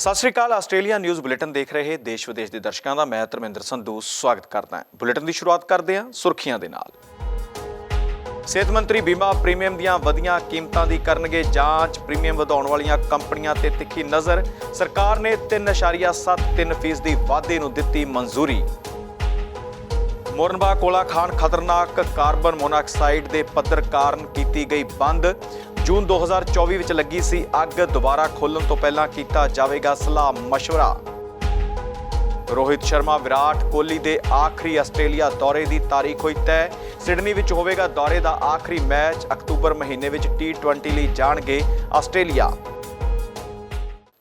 ਸਤਿ ਸ਼੍ਰੀ ਅਕਾਲ, Australia news bulletin ਦੇਖ ਰਹੇ ਦੇਸ਼ ਵਿਦੇਸ਼ ਦੇ ਦਰਸ਼ਕਾਂ ਦਾ ਮੈਂ ਧਰਮਿੰਦਰ ਸੰਧੂ ਸਵਾਗਤ ਕਰਦਾ ਹਾਂ। ਬੁਲੇਟਿਨ ਦੀ ਸ਼ੁਰੂਆਤ ਕਰਦੇ ਹਾਂ ਸੁਰਖੀਆਂ ਦੇ ਨਾਲ। ਸਿਹਤ ਮੰਤਰੀ ਬੀਮਾ ਪ੍ਰੀਮੀਅਮ ਦੀਆਂ ਵਧੀਆਂ ਕੀਮਤਾਂ ਦੀ ਕਰਨਗੇ ਜਾਂਚ, ਪ੍ਰੀਮੀਅਮ ਵਧਾਉਣ ਵਾਲੀਆਂ ਕੰਪਨੀਆਂ ਤੇ ਤਿੱਖੀ ਨਜ਼ਰ। ਸਰਕਾਰ ਨੇ 3.73% ਦੀ ਵਾਧੇ ਨੂੰ ਦਿੱਤੀ ਮਨਜ਼ੂਰੀ। ਮੋਰਨਬਾ ਕੋਲਾ ਖਾਨ ਖਤਰਨਾਕ ਕਾਰਬਨ ਮੋਨੋਆਕਸਾਈਡ ਦੇ ਪੱਧਰ ਕਾਰਨ ਕੀਤੀ ਗਈ ਬੰਦ। ਜੂਨ 2024 ਵਿੱਚ ਲੱਗੀ ਸੀ ਅੱਗ ਦੁਬਾਰਾ ਖੋਲਣ ਤੋਂ ਪਹਿਲਾਂ ਕੀਤਾ ਜਾਵੇਗਾ ਸਲਾਹ مشورہ ਰੋਹਿਤ ਸ਼ਰਮਾ ਵਿਰਾਟ ਕੋਹਲੀ ਦੇ ਆਖਰੀ ਆਸਟ੍ਰੇਲੀਆ ਦੌਰੇ ਦੀ ਤਾਰੀਖ ਹੋਈ ਤੈਅ ਸਿਡਨੀ ਵਿੱਚ ਹੋਵੇਗਾ ਦੌਰੇ ਦਾ ਆਖਰੀ ਮੈਚ ਅਕਤੂਬਰ ਮਹੀਨੇ ਵਿੱਚ T20 ਲਈ ਜਾਣਗੇ ਆਸਟ੍ਰੇਲੀਆ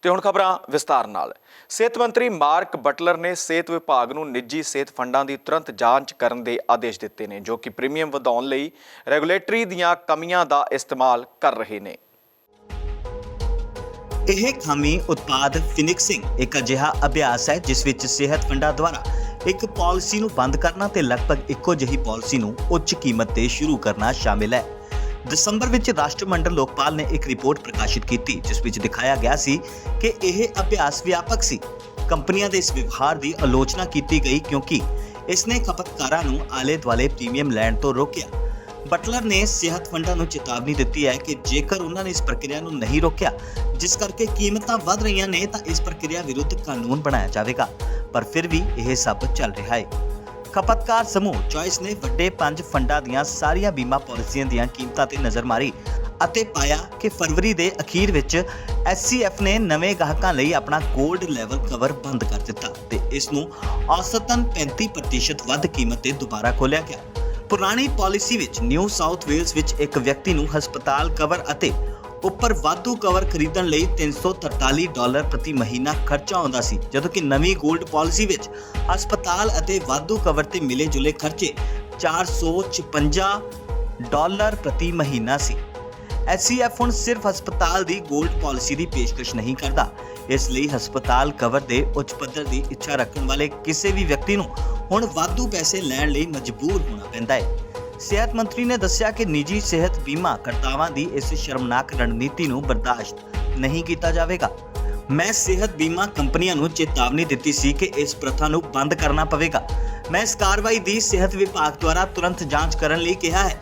ਤੇ ਹੁਣ ਖਬਰਾਂ ਵਿਸਤਾਰ ਨਾਲ। ਸਿਹਤ ਮੰਤਰੀ ਮਾਰਕ ਬਟਲਰ ਨੇ ਸਿਹਤ ਵਿਭਾਗ ਨੂੰ ਨਿੱਜੀ ਸਿਹਤ ਫੰਡਾਂ ਦੀ ਤੁਰੰਤ ਜਾਂਚ ਕਰਨ ਦੇ ਆਦੇਸ਼ ਦਿੱਤੇ ਨੇ, ਜੋ ਕਿ ਪ੍ਰੀਮੀਅਮ ਵਧਾਉਣ ਲਈ ਰੈਗੂਲੇਟਰੀ ਦੀਆਂ ਕਮੀਆਂ ਦਾ ਇਸਤੇਮਾਲ ਕਰ ਰਹੇ ਨੇ। ਇਹ ਖਾਮੀ ਉਤਪਾਦ ਫਿਨਿਕਸਿੰਗ ਇੱਕ ਅਜਿਹਾ ਅਭਿਆਸ ਹੈ, ਜਿਸ ਵਿੱਚ ਸਿਹਤ ਫੰਡਾਂ ਦੁਆਰਾ ਇੱਕ ਪਾਲਿਸੀ ਨੂੰ ਬੰਦ ਕਰਨਾ ਤੇ ਲਗਭਗ ਇੱਕੋ ਜਿਹੀ ਪਾਲਿਸੀ ਨੂੰ ਉੱਚ ਕੀਮਤ ਤੇ ਸ਼ੁਰੂ ਕਰਨਾ ਸ਼ਾਮਿਲ ਹੈ। ਦਸੰਬਰ ਵਿੱਚ ਰਾਸ਼ਟਰਮੰਡਲ ਲੋਕਪਾਲ ਨੇ ਇੱਕ ਰਿਪੋਰਟ ਪ੍ਰਕਾਸ਼ਿਤ ਕੀਤੀ, ਜਿਸ ਵਿੱਚ ਦਿਖਾਇਆ ਗਿਆ ਸੀ ਕਿ ਇਹ ਅਭਿਆਸ ਵਿਆਪਕ ਸੀ। ਕੰਪਨੀਆਂ ਦੇ ਇਸ ਵਿਵਹਾਰ ਦੀ ਆਲੋਚਨਾ ਕੀਤੀ ਗਈ ਕਿਉਂਕਿ ਇਸ ਨੇ ਖਪਤਕਾਰਾਂ ਨੂੰ ਆਲੇ-ਦੁਆਲੇ ਪ੍ਰੀਮੀਅਮ ਲੈਣ ਤੋਂ ਰੋਕਿਆ। ਬਟਲਰ ਨੇ ਸਿਹਤ ਫੰਡਾਂ ਨੂੰ ਚੇਤਾਵਨੀ ਦਿੱਤੀ ਹੈ ਕਿ ਜੇਕਰ ਉਹਨਾਂ ਨੇ ਇਸ ਪ੍ਰਕਿਰਿਆ ਨੂੰ ਨਹੀਂ ਰੋਕਿਆ, ਜਿਸ ਕਰਕੇ ਕੀਮਤਾਂ ਵੱਧ ਰਹੀਆਂ ਨੇ, ਤਾਂ ਇਸ ਪ੍ਰਕਿਰਿਆ ਵਿਰੁੱਧ ਕਾਨੂੰਨ ਬਣਾਇਆ ਜਾਵੇਗਾ। ਪਰ ਫਿਰ ਵੀ ਇਹ ਸਭ ਚੱਲ ਰਿਹਾ ਹੈ। ਖਪਤਕਾਰ ਸਮੂਹ ਚੋਇਸ ਨੇ ਵੱਡੇ ਪੰਜ ਫੰਡਾਂ ਦੀਆਂ ਸਾਰੀਆਂ ਬੀਮਾ ਪਾਲਿਸੀਆਂ ਦੀਆਂ ਕੀਮਤਾਂ ਤੇ ਨਜ਼ਰ ਮਾਰੀ ਅਤੇ ਪਾਇਆ ਕਿ ਫਰਵਰੀ ਦੇ ਅਖੀਰ ਵਿੱਚ SCF ਨੇ ਨਵੇਂ ਗਾਹਕਾਂ ਲਈ ਆਪਣਾ 골ਡ ਲੈਵਲ ਕਵਰ ਬੰਦ ਕਰ ਦਿੱਤਾ ਤੇ ਇਸ ਨੂੰ ਔਸਤਨ 35% ਵੱਧ ਕੀਮਤ ਤੇ ਦੁਬਾਰਾ ਖੋਲ੍ਹਿਆ ਗਿਆ। ਪੁਰਾਣੀ ਪਾਲਿਸੀ ਵਿੱਚ ਨਿਊ ਸਾਊਥ ਵੇਲਸ ਵਿੱਚ ਇੱਕ ਵਿਅਕਤੀ ਨੂੰ ਹਸਪਤਾਲ ਕਵਰ ਅਤੇ ਉੱਪਰ ਵਾਧੂ ਕਵਰ ਖਰੀਦਣ ਲਈ 343 ਡਾਲਰ ਪ੍ਰਤੀ ਮਹੀਨਾ ਖਰਚਾ ਆਉਂਦਾ ਸੀ, ਜਦੋਂ ਕਿ ਨਵੀਂ 골ਡ ਪਾਲਿਸੀ ਵਿੱਚ ਹਸਪਤਾਲ ਅਤੇ ਵਾਧੂ ਕਵਰ ਤੇ ਮਿਲੇ ਜੁਲੇ ਖਰਚੇ 456 ਡਾਲਰ ਪ੍ਰਤੀ ਮਹੀਨਾ ਸੀ। SCF ਹੁਣ ਸਿਰਫ ਹਸਪਤਾਲ ਦੀ 골ਡ ਪਾਲਿਸੀ ਦੀ ਪੇਸ਼ਕਸ਼ ਨਹੀਂ ਕਰਦਾ। ਇਸ ਲਈ ਹਸਪਤਾਲ ਕਵਰ ਦੇ ਉੱਚ ਪੱਧਰ ਦੀ ਇੱਛਾ ਰੱਖਣ ਵਾਲੇ ਕਿਸੇ ਵੀ ਵਿਅਕਤੀ ਨੂੰ ਹੁਣ ਵਾਧੂ ਪੈਸੇ ਲੈਣ ਲਈ ਮਜਬੂਰ ਹੋਣਾ ਪੈਂਦਾ ਹੈ। ਸਿਹਤ ਮੰਤਰੀ ਨੇ ਦੱਸਿਆ ਕਿ ਨਿੱਜੀ ਸਿਹਤ ਬੀਮਾ ਕਰਤਾਵਾਂ ਦੀ ਇਸ ਸ਼ਰਮਨਾਕ ਰਣਨੀਤੀ ਨੂੰ ਬਰਦਾਸ਼ਤ ਨਹੀਂ ਕੀਤਾ ਜਾਵੇਗਾ। ਮੈਂ ਸਿਹਤ ਬੀਮਾ ਕੰਪਨੀਆਂ ਨੂੰ ਚੇਤਾਵਨੀ ਦਿੱਤੀ ਸੀ ਕਿ ਇਸ ਪ੍ਰਥਾ ਨੂੰ ਬੰਦ ਕਰਨਾ ਪਵੇਗਾ। ਮੈਂ ਇਸ ਕਾਰਵਾਈ ਦੀ ਸਿਹਤ ਵਿਭਾਗ ਦੁਆਰਾ ਤੁਰੰਤ ਜਾਂਚ ਕਰਨ ਲਈ ਕਿਹਾ ਹੈ।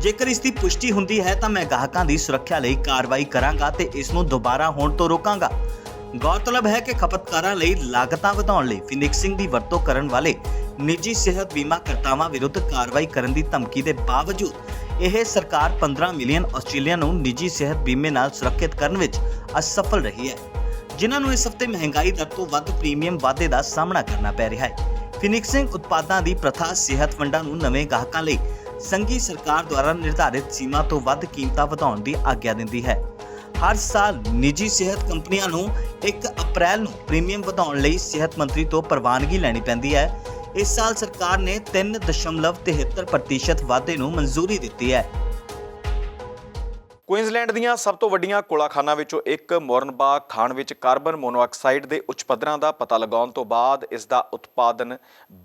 ਜੇਕਰ ਇਸ ਦੀ ਪੁਸ਼ਟੀ ਹੁੰਦੀ ਹੈ ਤਾਂ ਮੈਂ ਗਾਹਕਾਂ ਦੀ ਸੁਰੱਖਿਆ ਲਈ ਕਾਰਵਾਈ ਕਰਾਂਗਾ ਤੇ ਇਸ ਨੂੰ ਦੁਬਾਰਾ ਹੋਣ ਤੋਂ ਰੋਕਾਂਗਾ। ਗੌਰਤਲਬ ਹੈ ਕਿ ਖਪਤਕਾਰਾਂ ਲਈ ਲਾਗਤਾਂ ਵਧਾਉਣ ਲਈ ਫਿਨਿਕਸਿੰਗ ਦੀ ਵਰਤੋਂ ਕਰਨ ਵਾਲੇ ਨਿੱਜੀ ਸਿਹਤ ਬੀਮਾ ਕਰਤਾਵਾਂ ਵਿਰੁੱਧ ਕਾਰਵਾਈ ਕਰਨ ਦੀ ਧਮਕੀ ਦੇ ਬਾਵਜੂਦ ਇਹ ਸਰਕਾਰ 15 ਮਿਲੀਅਨ ਆਸਟ੍ਰੇਲੀਆ ਨੂੰ ਨਿੱਜੀ ਸਿਹਤ ਬੀਮੇ ਨਾਲ ਸੁਰੱਖਿਅਤ ਕਰਨ ਵਿੱਚ ਅਸਫਲ ਰਹੀ ਹੈ, ਜਿਨ੍ਹਾਂ ਨੂੰ ਇਸ ਹਫ਼ਤੇ ਮਹਿੰਗਾਈ ਦਰ ਤੋਂ ਵੱਧ ਪ੍ਰੀਮੀਅਮ ਵਾਧੇ ਦਾ ਸਾਹਮਣਾ ਕਰਨਾ ਪੈ ਰਿਹਾ ਹੈ। ਫਿਨਿਕਸਿੰਗ ਉਤਪਾਦਾਂ ਦੀ ਪ੍ਰਥਾ ਸਿਹਤ ਫੰਡਾਂ ਨੂੰ ਨਵੇਂ ਗਾਹਕਾਂ ਲਈ ਸੰਘੀ ਸਰਕਾਰ ਦੁਆਰਾ ਨਿਰਧਾਰਿਤ ਸੀਮਾ ਤੋਂ ਵੱਧ ਕੀਮਤਾਂ ਵਧਾਉਣ ਦੀ ਆਗਿਆ ਦਿੰਦੀ ਹੈ। ਹਰ ਸਾਲ ਨਿੱਜੀ ਸਿਹਤ ਕੰਪਨੀਆਂ ਨੂੰ 1 ਅਪ੍ਰੈਲ ਨੂੰ ਪ੍ਰੀਮੀਅਮ ਵਧਾਉਣ ਲਈ ਸਿਹਤ ਮੰਤਰੀ ਤੋਂ ਪ੍ਰਵਾਨਗੀ ਲੈਣੀ ਪੈਂਦੀ ਹੈ। ਇਸ ਸਾਲ ਸਰਕਾਰ ਨੇ 3.73% ਵਾਧੇ ਨੂੰ ਮਨਜ਼ੂਰੀ ਦਿੱਤੀ ਹੈ। ਕੁਇਨਜ਼ਲੈਂਡ ਦੀਆਂ ਸਭ ਤੋਂ ਵੱਡੀਆਂ ਕੋਲਾਖਾਨਾਂ ਵਿੱਚੋਂ ਇੱਕ ਮੋਰਨਬਾਗ ਖਾਣ ਵਿੱਚ ਕਾਰਬਨ ਮੋਨੋਆਕਸਾਈਡ ਦੇ ਉੱਚ ਪੱਧਰਾਂ ਦਾ ਪਤਾ ਲਗਾਉਣ ਤੋਂ ਬਾਅਦ ਇਸ ਦਾ ਉਤਪਾਦਨ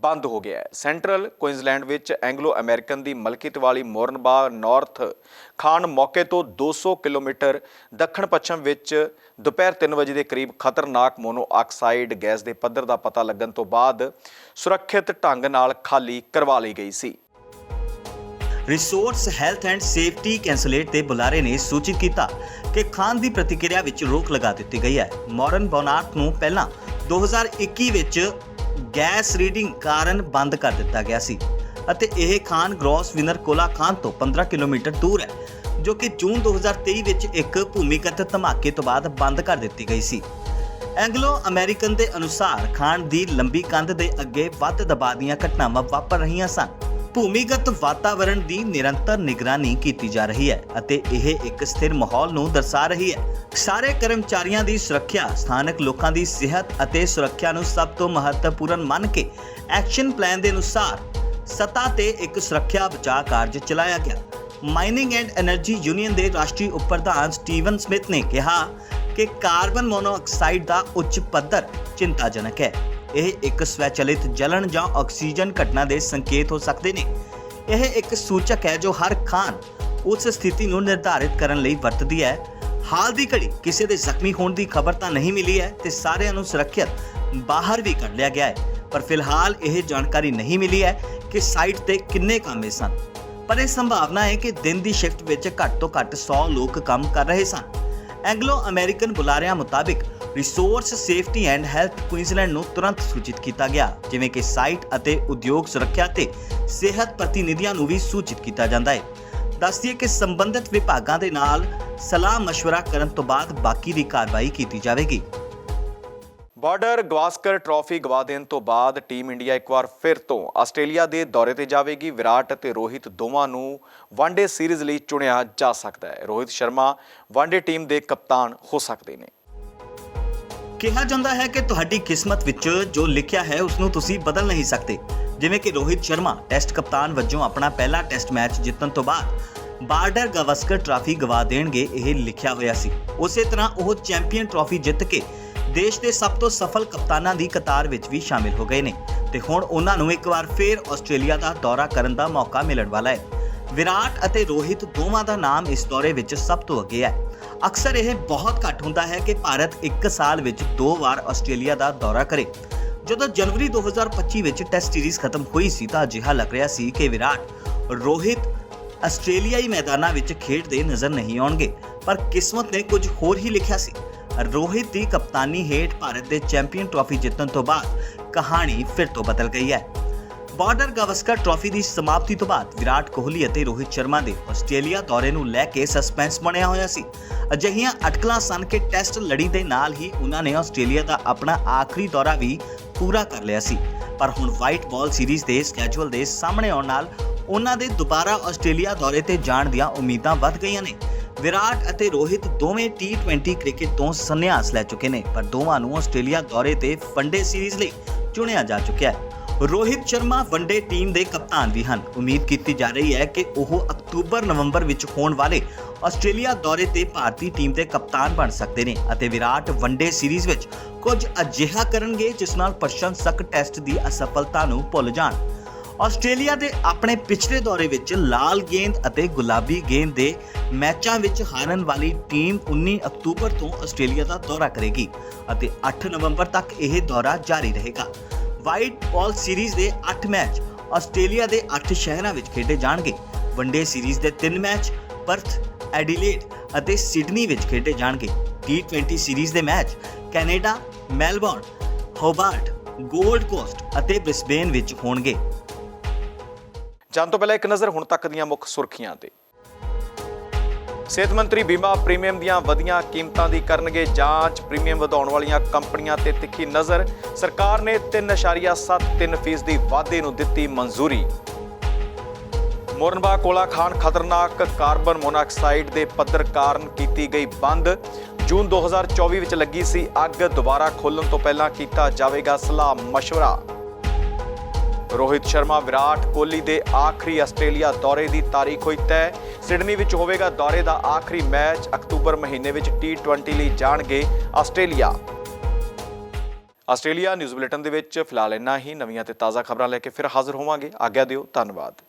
ਬੰਦ ਹੋ ਗਿਆ ਹੈ। ਸੈਂਟਰਲ ਕੁਇਨਜ਼ਲੈਂਡ ਵਿੱਚ ਐਂਗਲੋ ਅਮਰੀਕਨ ਦੀ ਮਲਕੀਅਤ ਵਾਲੀ ਮੋਰਨਬਾ ਨਾਰਥ ਖਾਣ ਮੌਕੇ ਤੋਂ 200 ਕਿਲੋਮੀਟਰ ਦੱਖਣ ਪੱਛਮ ਵਿੱਚ ਦੁਪਹਿਰ 3 ਵਜੇ ਦੇ ਕਰੀਬ ਖਤਰਨਾਕ ਮੋਨੋਆਕਸਾਈਡ ਗੈਸ ਦੇ ਪੱਧਰ ਦਾ ਪਤਾ ਲੱਗਣ ਤੋਂ ਬਾਅਦ ਸੁਰੱਖਿਅਤ ਢੰਗ ਨਾਲ ਖਾਲੀ ਕਰਵਾ ਲਈ ਗਈ ਸੀ। Resource health and safety Queensland ਦੇ ਬੁਲਾਰੇ ਨੇ ਸੂਚਿਤ ਕੀਤਾ ਕਿ ਖਾਨ ਦੀ ਪ੍ਰਤੀਕਿਰਿਆ ਵਿੱਚ ਰੋਕ ਲਗਾ ਦਿੱਤੀ ਗਈ ਹੈ। ਮੌਰਨ ਬੋਨਾਰਟ ਨੂੰ ਪਹਿਲਾਂ 2021 ਵਿੱਚ ਗੈਸ ਰੀਡਿੰਗ ਕਾਰਨ ਬੰਦ ਕਰ ਦਿੱਤਾ ਗਿਆ ਸੀ ਅਤੇ ਇਹ ਖਾਨ ਗ੍ਰੋਸ ਵਿਨਰ ਕੋਲਾ ਖਾਨ ਤੋਂ 15 ਕਿਲੋਮੀਟਰ ਦੂਰ ਹੈ, ਜੋ ਕਿ ਜੂਨ 2023 ਵਿੱਚ ਇੱਕ ਭੂਮੀਗਤ ਧਮਾਕੇ ਤੋਂ ਬਾਅਦ ਬੰਦ ਕਰ ਦਿੱਤੀ ਗਈ ਸੀ। ਐਂਗਲੋ ਅਮਰੀਕਨ ਦੇ ਅਨੁਸਾਰ ਖਾਨ ਦੀ ਲੰਬੀ ਕੰਧ ਦੇ ਅੱਗੇ ਵੱਧ ਦਬਾਅ ਦੀਆਂ ਘਟਨਾਵਾਂ ਵਾਪਰ ਰਹੀਆਂ ਸਨ। ਭੂਮੀਗਤ ਵਾਤਾਵਰਣ ਦੀ ਨਿਰੰਤਰ ਨਿਗਰਾਨੀ ਕੀਤੀ ਜਾ ਰਹੀ ਹੈ ਅਤੇ ਇਹ ਇੱਕ ਸਥਿਰ ਮਾਹੌਲ ਨੂੰ ਦਰਸਾ ਰਹੀ ਹੈ। ਸਾਰੇ ਕਰਮਚਾਰੀਆਂ ਦੀ ਸੁਰੱਖਿਆ, ਸਥਾਨਕ ਲੋਕਾਂ ਦੀ ਸਿਹਤ ਅਤੇ ਸੁਰੱਖਿਆ ਨੂੰ ਸਭ ਤੋਂ ਮਹੱਤਵਪੂਰਨ ਮੰਨ ਕੇ ਐਕਸ਼ਨ ਪਲਾਨ ਦੇ ਅਨੁਸਾਰ ਸਤਾ ਤੇ ਇੱਕ ਸੁਰੱਖਿਆ ਬਚਾਅ ਕਾਰਜ ਚਲਾਇਆ ਗਿਆ। ਮਾਈਨਿੰਗ ਐਂਡ એનર્ਜੀ ਯੂਨੀਅਨ ਦੇ ਰਾਸ਼ਟਰੀ ਉਪ ਪ੍ਰਧਾਨ ਸਟੀਵਨ ਸਮਿਥ ਨੇ ਕਿਹਾ ਕਿ ਕਾਰਬਨ ਮੋਨੋਆਕਸਾਈਡ ਦਾ ਉੱਚ ਪੱਧਰ ਚਿੰਤਾਜਨਕ ਹੈ। ਇਹ ਇੱਕ ਸਵੈਚਲਿਤ ਜਲਣ ਜਾਂ ਆਕਸੀਜਨ ਘਟਨਾ ਦੇ ਸੰਕੇਤ ਹੋ ਸਕਦੇ ਨੇ। ਇਹ ਇੱਕ ਸੂਚਕ ਹੈ ਜੋ ਹਰ ਖਾਨ ਉਸ ਸਥਿਤੀ ਨੂੰ ਨਿਰਧਾਰਿਤ ਕਰਨ ਲਈ ਵਰਤਦੀ ਹੈ। ਹਾਲ ਦੀ ਘੜੀ ਕਿਸੇ ਦੇ ਜ਼ਖਮੀ ਹੋਣ ਦੀ ਖਬਰ ਤਾਂ ਨਹੀਂ ਮਿਲੀ ਹੈ ਤੇ ਸਾਰਿਆਂ ਨੂੰ ਸੁਰੱਖਿਅਤ ਬਾਹਰ ਵੀ ਕੱਢ ਲਿਆ ਗਿਆ ਹੈ। ਪਰ ਫਿਲਹਾਲ ਇਹ ਜਾਣਕਾਰੀ ਨਹੀਂ ਮਿਲੀ ਹੈ ਕਿ ਸਾਈਟ ਤੇ ਕਿੰਨੇ ਕਾਮੇ ਸਨ। ਪਰ ਇਹ ਸੰਭਾਵਨਾ ਹੈ ਕਿ ਦਿਨ ਦੀ ਸ਼ਿਫਟ ਵਿੱਚ ਘੱਟ ਤੋਂ ਘੱਟ 100 ਲੋਕ ਕੰਮ ਕਰ ਰਹੇ ਸਨ। ਐਂਗਲੋ ਅਮਰੀਕਨ ਬੁਲਾਰਿਆਂ ਮੁਤਾਬਿਕ resource safety and health Queensland ਨੂੰ ਤੁਰੰਤ ਸੂਚਿਤ ਕੀਤਾ ਗਿਆ ਜਿਵੇਂ ਕਿ ਸਾਈਟ ਅਤੇ ਉਦਯੋਗ ਸੁਰੱਖਿਆ ਤੇ ਸਿਹਤ ਪ੍ਰਤੀਨਿਧੀਆਂ ਨੂੰ ਵੀ ਸੂਚਿਤ ਕੀਤਾ ਜਾਂਦਾ ਹੈ ਦੱਸਦੀਏ ਕਿ ਸੰਬੰਧਿਤ ਵਿਭਾਗਾਂ ਦੇ ਨਾਲ ਸਲਾਹ مشورہ ਕਰਨ ਤੋਂ ਬਾਅਦ ਬਾਕੀ ਦੀ ਕਾਰਵਾਈ ਕੀਤੀ ਜਾਵੇਗੀ ਬਾਰਡਰ ਗਵਾਸਕਰ ਟਰਾਫੀ ਗਵਾ ਦੇਣ ਤੋਂ ਬਾਅਦ ਟੀਮ ਇੰਡੀਆ ਇੱਕ ਵਾਰ ਫਿਰ ਤੋਂ ਆਸਟ੍ਰੇਲੀਆ ਦੇ ਦੌਰੇ ਤੇ ਜਾਵੇਗੀ ਵਿਰਾਟ ਅਤੇ ਰੋਹਿਤ ਦੋਵਾਂ ਨੂੰ ਵਨਡੇ ਸੀਰੀਜ਼ ਲਈ ਚੁਣਿਆ ਜਾ ਸਕਦਾ ਹੈ ਰੋਹਿਤ ਸ਼ਰਮਾ ਵਨਡੇ ਟੀਮ ਦੇ ਕਪਤਾਨ ਹੋ ਸਕਦੇ ਨੇ ਕਿਹਾ ਜਾਂਦਾ ਹੈ ਕਿ ਤੁਹਾਡੀ ਕਿਸਮਤ ਵਿੱਚ ਜੋ ਲਿਖਿਆ ਹੈ ਉਸ ਨੂੰ ਤੁਸੀਂ ਬਦਲ ਨਹੀਂ ਸਕਦੇ। ਜਿਵੇਂ ਕਿ ਰੋਹਿਤ ਸ਼ਰਮਾ ਟੈਸਟ ਕਪਤਾਨ ਵਜੋਂ ਆਪਣਾ ਪਹਿਲਾ ਟੈਸਟ ਮੈਚ ਜਿੱਤਣ ਤੋਂ ਬਾਅਦ ਬਾਰਡਰ ਗਵਸਕਰ ਟਰਾਫੀ ਗਵਾ ਦੇਣਗੇ, ਇਹ ਲਿਖਿਆ ਹੋਇਆ ਸੀ। ਉਸੇ ਤਰ੍ਹਾਂ ਉਹ ਚੈਂਪੀਅਨ ਟਰਾਫੀ ਜਿੱਤ ਕੇ ਦੇਸ਼ ਦੇ ਸਭ ਤੋਂ ਸਫਲ ਕਪਤਾਨਾਂ ਦੀ ਕਤਾਰ ਵਿੱਚ ਵੀ ਸ਼ਾਮਿਲ ਹੋ ਗਏ ਨੇ। ਤੇ ਹੁਣ ਉਹਨਾਂ ਨੂੰ ਇੱਕ ਵਾਰ ਫੇਰ ਆਸਟ੍ਰੇਲੀਆ ਦਾ ਦੌਰਾ ਕਰਨ ਦਾ ਮੌਕਾ ਮਿਲਣ ਵਾਲਾ ਹੈ। ਵਿਰਾਟ ਅਤੇ ਰੋਹਿਤ ਦੋਵਾਂ ਦਾ ਨਾਮ ਇਸ ਦੌਰੇ ਵਿੱਚ ਸਭ ਤੋਂ ਅੱਗੇ ਹੈ। ਅਕਸਰ ਇਹ ਬਹੁਤ ਘੱਟ ਹੁੰਦਾ ਹੈ ਕਿ ਭਾਰਤ ਇੱਕ ਸਾਲ ਵਿੱਚ ਦੋ ਵਾਰ ਆਸਟ੍ਰੇਲੀਆ ਦਾ ਦੌਰਾ ਕਰੇ। ਜਦੋਂ ਜਨਵਰੀ 2025 ਵਿੱਚ ਟੈਸਟ ਸੀਰੀਜ਼ ਖਤਮ ਹੋਈ ਸੀ ਤਾਂ ਅਜਿਹਾ ਲੱਗ ਰਿਹਾ ਸੀ ਕਿ ਵਿਰਾਟ, ਰੋਹਿਤ ਆਸਟ੍ਰੇਲੀਆਈ ਮੈਦਾਨਾਂ ਵਿੱਚ ਖੇਡਦੇ ਨਜ਼ਰ ਨਹੀਂ ਆਉਣਗੇ। ਪਰ ਕਿਸਮਤ ਨੇ ਕੁਝ ਹੋਰ ਹੀ ਲਿਖਿਆ ਸੀ। ਰੋਹਿਤ ਦੀ ਕਪਤਾਨੀ ਹੇਠ ਭਾਰਤ ਦੇ ਚੈਂਪੀਅਨ ਟਰਾਫੀ ਜਿੱਤਣ ਤੋਂ ਬਾਅਦ ਕਹਾਣੀ ਫਿਰ ਤੋਂ ਬਦਲ ਗਈ ਹੈ। ਬਾਰਡਰ ਗਵਸਕਰ ਟਰਾਫੀ ਦੀ ਸਮਾਪਤੀ ਤੋਂ ਬਾਅਦ ਵਿਰਾਟ ਕੋਹਲੀ ਅਤੇ ਰੋਹਿਤ ਸ਼ਰਮਾ ਦੇ ਆਸਟ੍ਰੇਲੀਆ ਦੌਰੇ ਨੂੰ ਲੈ ਕੇ ਸਸਪੈਂਸ ਬਣਿਆ ਹੋਇਆ ਸੀ। ਅਜਿਹੀਆਂ ਅਟਕਲਾਂ ਸਨ ਕਿ ਟੈਸਟ ਲੜੀ ਦੇ ਨਾਲ ਹੀ ਉਹਨਾਂ ਨੇ ਆਸਟ੍ਰੇਲੀਆ ਦਾ ਆਪਣਾ ਆਖਰੀ ਦੌਰਾ ਵੀ ਪੂਰਾ ਕਰ ਲਿਆ ਸੀ। ਪਰ ਹੁਣ ਵਾਈਟ ਬਾਲ ਸੀਰੀਜ਼ ਦੇ ਸਕੇਜੂਲ ਦੇ ਸਾਹਮਣੇ ਆਉਣ ਨਾਲ ਉਹਨਾਂ ਦੇ ਦੁਬਾਰਾ ਆਸਟ੍ਰੇਲੀਆ ਦੌਰੇ ਤੇ ਜਾਣ ਦੀਆਂ ਉਮੀਦਾਂ ਵੱਧ ਗਈਆਂ ਨੇ। ਵਿਰਾਟ ਅਤੇ ਰੋਹਿਤ ਦੋਵੇਂ T20 ਕ੍ਰਿਕਟ ਤੋਂ ਸੰਨਿਆਸ ਲੈ ਚੁੱਕੇ ਨੇ, ਪਰ ਦੋਵਾਂ ਨੂੰ ਆਸਟ੍ਰੇਲੀਆ ਦੌਰੇ ਤੇ ਵਨਡੇ ਸੀਰੀਜ਼ ਲਈ ਚੁਣਿਆ ਜਾ ਚੁੱਕਿਆ ਹੈ। ਰੋਹਿਤ ਸ਼ਰਮਾ ਵਨਡੇ ਟੀਮ ਦੇ ਕਪਤਾਨ ਵੀ ਹਨ। ਉਮੀਦ ਕੀਤੀ ਜਾ ਰਹੀ ਹੈ ਕਿ ਉਹ ਅਕਤੂਬਰ-ਨਵੰਬਰ ਵਿੱਚ ਹੋਣ ਵਾਲੇ ਆਸਟ੍ਰੇਲੀਆ ਦੌਰੇ ਤੇ ਭਾਰਤੀ ਟੀਮ ਦੇ ਕਪਤਾਨ ਬਣ ਸਕਦੇ ਨੇ ਅਤੇ ਵਿਰਾਟ ਵਨਡੇ ਸੀਰੀਜ਼ ਵਿੱਚ ਕੁਝ ਅਜਿਹਾ ਕਰਨਗੇ ਜਿਸ ਨਾਲ ਪ੍ਰਸ਼ੰਸਕ ਟੈਸਟ ਦੀ ਅਸਫਲਤਾ ਨੂੰ ਭੁੱਲ ਜਾਣ। ਆਸਟ੍ਰੇਲੀਆ ਦੇ ਆਪਣੇ ਪਿਛਲੇ ਦੌਰੇ ਵਿੱਚ ਲਾਲ ਗੇਂਦ ਅਤੇ ਗੁਲਾਬੀ ਗੇਂਦ ਦੇ ਮੈਚਾਂ ਵਿੱਚ ਹਾਰਨ ਵਾਲੀ ਟੀਮ 19 ਅਕਤੂਬਰ ਤੋਂ ਆਸਟ੍ਰੇਲੀਆ ਦਾ ਦੌਰਾ ਕਰੇਗੀ ਅਤੇ 8 ਨਵੰਬਰ ਤੱਕ ਇਹ ਦੌਰਾ ਜਾਰੀ ਰਹੇਗਾ। ਵਾਈਟ ਬਾਲ ਸੀਰੀਜ਼ ਦੇ 8 ਮੈਚ ਆਸਟ੍ਰੇਲੀਆ ਦੇ 8 ਸ਼ਹਿਰਾਂ ਵਿੱਚ ਖੇਡੇ ਜਾਣਗੇ। ਵਨਡੇ ਸੀਰੀਜ਼ ਦੇ 3 ਮੈਚ, ਪਰਥ ਐਡੀਲੇਡ ਅਤੇ ਸਿਡਨੀ ਵਿੱਚ ਖੇਡੇ ਜਾਣਗੇ। T20 ਸੀਰੀਜ਼ ਦੇ match Canada, Melbourne, Hobart, Gold Coast ਅਤੇ ਬ੍ਰਿਸਬੇਨ ਵਿੱਚ ਹੋਣਗੇ। ਜਾਣ ਤੋਂ ਪਹਿਲਾਂ ਇੱਕ ਨਜ਼ਰ ਹੁਣ ਤੱਕ ਦੀਆਂ ਮੁੱਖ ਸੁਰਖੀਆਂ ਤੇ। ਸਿਹਤ ਮੰਤਰੀ ਬੀਮਾ ਪ੍ਰੀਮੀਅਮ ਦੀਆਂ ਵਧੀਆਂ ਕੀਮਤਾਂ ਦੀ ਕਰਨਗੇ ਜਾਂਚ। ਪ੍ਰੀਮੀਅਮ ਵਧਾਉਣ ਵਾਲੀਆਂ ਕੰਪਨੀਆਂ ਤੇ ਤਿੱਖੀ ਨਜ਼ਰ। ਸਰਕਾਰ ਨੇ 3.73% ਦੀ ਵਾਧੇ ਨੂੰ ਦਿੱਤੀ ਮਨਜ਼ੂਰੀ। ਮੋਰਨਬਾ ਕੋਲਾ ਖਾਨ ਖਤਰਨਾਕ ਕਾਰਬਨ ਮੋਨੋਆਕਸਾਈਡ ਦੇ ਪੱਧਰ ਕਾਰਨ ਕੀਤੀ ਗਈ ਬੰਦ ਜੂਨ 2024 ਵਿੱਚ ਲੱਗੀ ਸੀ ਅੱਗ ਦੁਬਾਰਾ ਖੋਲਣ ਤੋਂ ਪਹਿਲਾਂ ਕੀਤਾ ਜਾਵੇਗਾ ਸਲਾਹ مشورہ ਰੋਹਿਤ ਸ਼ਰਮਾ ਵਿਰਾਟ ਕੋਹਲੀ ਦੇ ਆਖਰੀ ਆਸਟ੍ਰੇਲੀਆ ਦੌਰੇ ਦੀ ਤਾਰੀਖ ਹੋਈ ਤੈਅ ਸਿਡਨੀ ਵਿੱਚ ਹੋਵੇਗਾ ਦੌਰੇ ਦਾ ਆਖਰੀ ਮੈਚ ਅਕਤੂਬਰ ਮਹੀਨੇ ਵਿੱਚ T20 ਲਈ ਜਾਣਗੇ ਆਸਟ੍ਰੇਲੀਆ ਆਸਟ੍ਰੇਲੀਆ ਨਿਊਜ਼ ਬੁਲੇਟਿਨ ਦੇ ਵਿੱਚ ਫਿਲਹਾਲ ਇੰਨਾ ਹੀ ਨਵੀਆਂ ਤੇ ਤਾਜ਼ਾ ਖਬਰਾਂ ਲੈ ਕੇ ਫਿਰ ਹਾਜ਼ਰ ਹੋਵਾਂਗੇ ਆਗਿਆ ਦਿਓ ਧੰਨਵਾਦ